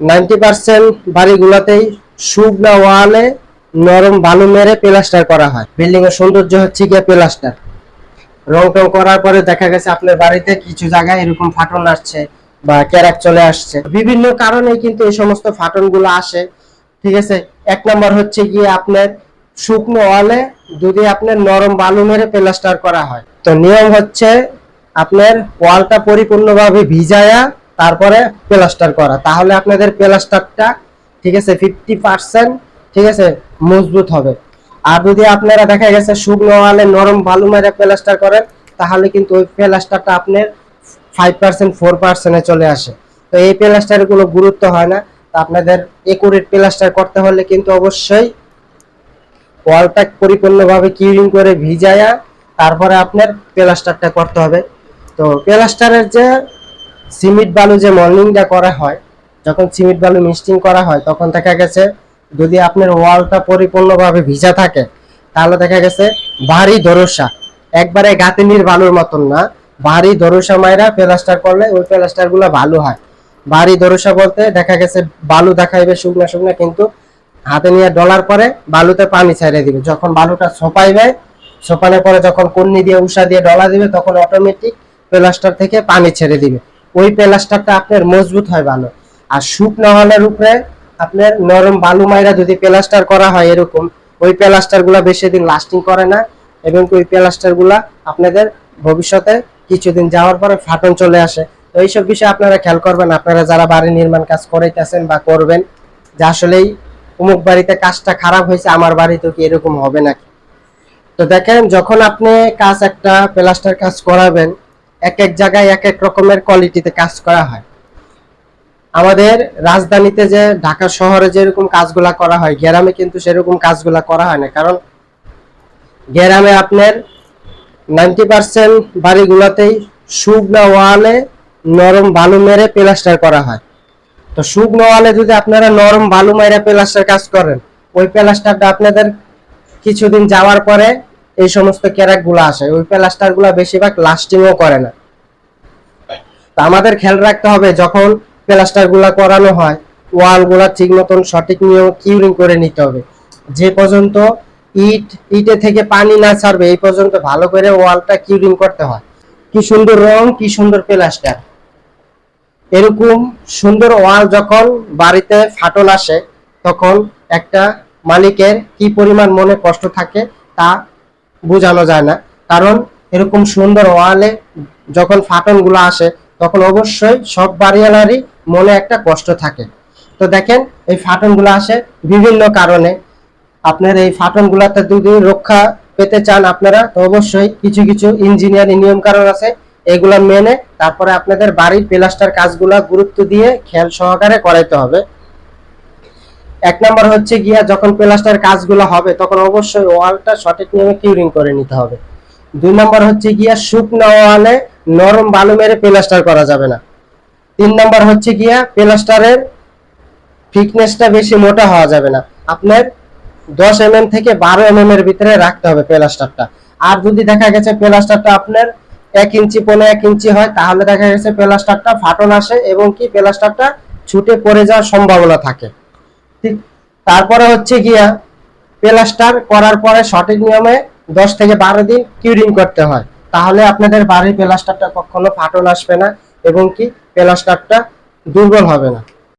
Ninety percent বাড়িগুলোতেই শুকনা ওয়ালে নরম বালু মেরে প্লাস্টার করা হয়। বিল্ডিং এর সৌন্দর্য হচ্ছে গিয়ে প্লাস্টার। রং টং করার পরে দেখা গেছে আপনার বাড়িতে কিছু জায়গায় এরকম ফাটন আসছে বা ক্যারাক চলে আসছে। বিভিন্ন কারণে কিন্তু এই সমস্ত ফাটনগুলো আসে। ঠিক আছে? এক নম্বর হচ্ছে গিয়ে আপনার শুকনো ওয়ালে যদি আপনার নরম বালু মেরে প্লাস্টার করা হয়। তো নিয়ম হচ্ছে আপনার ওয়ালটা পরিপূর্ণভাবে ভিজায়া তারপরে প্লাস্টার করা। তাহলে আপনাদের প্লাস্টারটা, ঠিক আছে ফিফটি পার্সেন্ট ঠিক আছে, মজবুত হবে। আর যদি আপনারা দেখা গেছে শুকনো ওয়ালে নরম বালু মেরে প্লাস্টার করেন, তাহলে কিন্তু ওই প্লাস্টারটা আপনার ফাইভ পার্সেন্ট ফোর পার্সেন্টে চলে আসে। তো এই প্লাস্টারের কোনো গুরুত্ব হয় না। তো আপনাদের একুরেট প্লাস্টার করতে হলে কিন্তু অবশ্যই ওয়ালটা পরিপূর্ণভাবে কিউরিং করে ভিজায়া তারপরে আপনার প্লাস্টারটা করতে হবে। তো প্লাস্টারের যে সিমেন্ট বালু যে মর্নিংটা করা হয়, যখন সিমেন্ট বালু মিক্সিং করা হয়, তখন দেখা গেছে যদি আপনার ওয়ালটা পরিপূর্ণভাবে ভিজা থাকে, তাহলে দেখা গেছে ভারী দরসা একবারে গাতিনির বালুর মতন না, ভারী দরসা মাইরা প্লাস্টার করলে ওই প্লাস্টারগুলো ভালো হয়। ভারী দরসা বলতে দেখা গেছে বালু দেখাইবে শুকনা শুকনা, কিন্তু হাতে নিয়ে ডলার পরে বালুতে পানি ছাড়িয়ে দিবে। যখন বালুটা ছোপাইবে ছোপানোর পরে যখন কন্নি দিয়ে উষা দিয়ে ডলা দিবে, তখন অটোমেটিক প্লাস্টার থেকে পানি ছেড়ে দিবে। ওই প্লাস্টারটা আপনার মজবুত হয় ভালো। আর শুকনো হলের উপরে আপনার নরম বালু মাইরা যদি প্লাস্টার করা হয় এরকম, ওই প্লাস্টারগুলা বেশি দিন লাস্টিং করে না, এবং ওই প্লাস্টারগুলা আপনাদের ভবিষ্যতে কিছুদিন যাওয়ার পরে ফাটন চলে আসে। তো এইসব বিষয়ে আপনারা খেয়াল করবেন, আপনারা যারা বাড়ি নির্মাণ কাজ করাইতেছেন বা করবেন, যে আসলেই অমুক বাড়িতে কাজটা খারাপ হয়েছে, আমার বাড়িতে কি এরকম হবে নাকি? তো দেখেন, যখন আপনি কাজ একটা প্লাস্টার কাজ করাবেন এক এক জায়গায় এক এক রকমের কোয়ালিটিতে কাজ করা হয়। আমাদের রাজধানীতে যে ঢাকা শহরে যেরকম কাজগুলা করা হয়, গ্রামে কিন্তু সেরকম কাজগুলা করা হয় না। কারণ গ্রামে আপনার নাইনটি পার্সেন্ট বাড়িগুলোতেই শুকনা ওয়ালে নরম বালু মেরে প্লাস্টার করা হয়। তো শুকনো ওয়ালে যদি আপনারা নরম বালু মেরে প্লাস্টার কাজ করেন, ওই প্লাস্টারটা আপনাদের কিছুদিন যাওয়ার পরে এই সমস্ত ক্যারাকগুলো আসে। ওই প্লাস্টারগুলা বেশিরভাগ লাস্টিংও করে না। তো আমাদের খেয়াল রাখতে হবে, যখন প্লাস্টারগুলা করানো হয় ওয়ালগুলা ঠিক মতন সঠিক নিয়ম কিউরিং করে নিতে হবে। যে পর্যন্ত ইট, ইটে থেকে পানি না ছাড়বে, এই পর্যন্ত ভালো করে ওয়ালটা কিউরিং করতে হয়। কি সুন্দর রং, কি সুন্দর প্লাস্টার। এরকম সুন্দর ওয়াল যখন বাড়িতে ফাটল আসে, তখন একটা মালিকের কি পরিমাণ মনে কষ্ট থাকে তা বোঝানো যায় না। কারণ এরকম সুন্দর ওয়ালে যখন ফাটনগুলো আসে, তখন অবশ্যই সব বাড়িওয়ালারই মনে একটা কষ্ট থাকে। তো দেখেন, এই ফাটনগুলো আসে বিভিন্ন কারণে। আপনার এই ফাটনগুলোতে যদি রক্ষা পেতে চান আপনারা, তো অবশ্যই কিছু কিছু ইঞ্জিনিয়ারিং নিয়ম কারণ আছে। এগুলা মেনে তারপরে আপনাদের বাড়ির প্লাস্টার কাজগুলা গুরুত্ব দিয়ে খেয়াল সহকারে করাইতে হবে। এক নম্বর হচ্ছে গিয়া যখন প্লাস্টার কাজগুলো হবে, তখন অবশ্যই ওয়ালটা সঠিক নিয়মে কিউরিং করে নিতে হবে। দুই নম্বর হচ্ছে গিয়া শুকনো ওয়ালে নরম বালু মেরে প্লাস্টার করা যাবে না। তিন নম্বর হচ্ছে গিয়া প্লাস্টারের থিকনেসটা বেশি মোটা হওয়া যাবে না। আপনার দশ এম থেকে বারো এম এর ভিতরে রাখতে হবে প্লাস্টারটা আর যদি দেখা গেছে প্লাস্টারটা আপনার এক ইঞ্চি পনে এক ইঞ্চি হয়, তাহলে দেখা গেছে প্লাস্টারটা ফাটন আসে এবং কি প্লাস্টারটা ছুটে পড়ে যাওয়ার সম্ভাবনা থাকে। তারপরে হচ্ছে গিয়া প্লাস্টার করার পরে সঠিক নিয়মে দশ থেকে বারো দিন কিউরিং করতে হয়। তাহলে আপনাদের বাড়ির প্লাস্টারটা কখনো ফাটল আসবে না এবং কি প্লাস্টারটা দুর্বল হবে না।